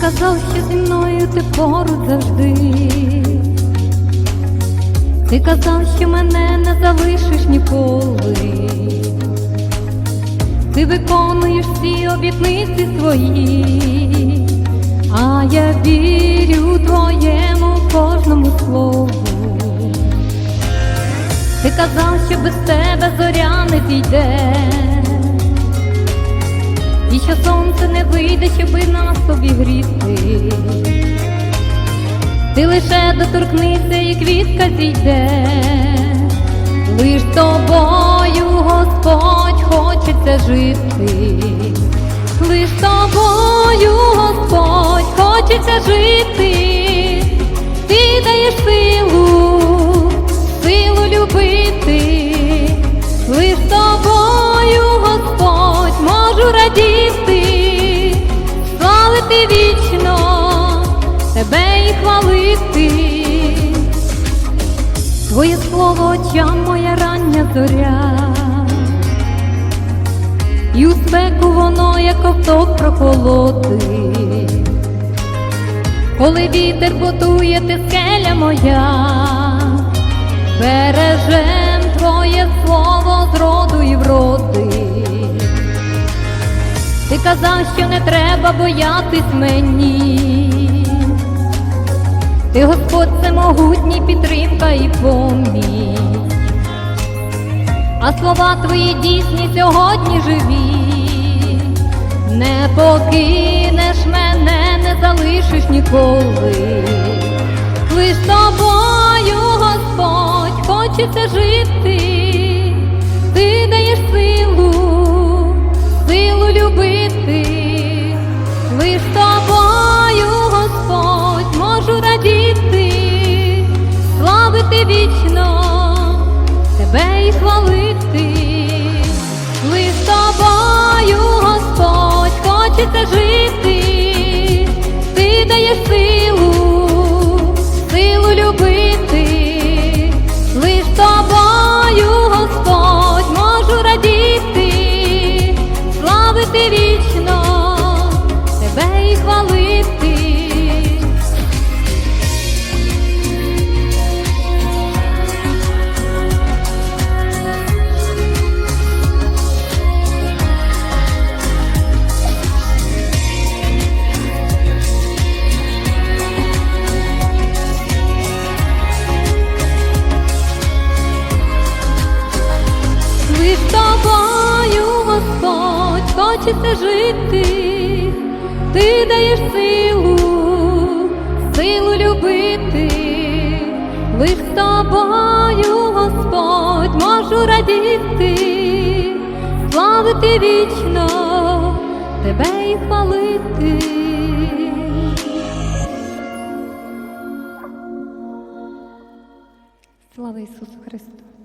казав, що зі мною ти поруч завжди. Ти казав, що мене не залишиш ніколи. Ти виконуєш всі обітниці свої, а я вірю твоєму кожному слову. Ти казав, що без тебе зоря не зійде, що сонце не вийде, щоби нас обігріти. Ти лише доторкнися, і квітка зійде, лиш тобою, Господь, хочеться жити, лиш тобою, Господь, хочеться жити, ти даєш силу, і хвалити. Твоє слово очам моя рання зоря, і у спеку воно, як ковток прохолоди. Коли вітер готує, ти скеля моя, бережем твоє слово з роду і вроди. Ти казав, що не треба боятись мені. Ти Господь це могутній підтримка і поміч. А слова твої дійсні сьогодні живі, не покинеш мене, не залишиш ніколи. Лиш тобою, Господь, хочеться жити, ти даєш силу, силу любити, славити вічно, тебе і хвалити, лиш тобою, Господь, хочеться жити, ти даєш силу, силу любити, лиш тобою, Господь, можу радіти, славити вічно, тобою, Господь, хочеться жити, ти даєш силу, силу любити, лиш тобою, Господь, можу радіти, славити вічно, тебе і хвалити. Слава Ісусу Христу!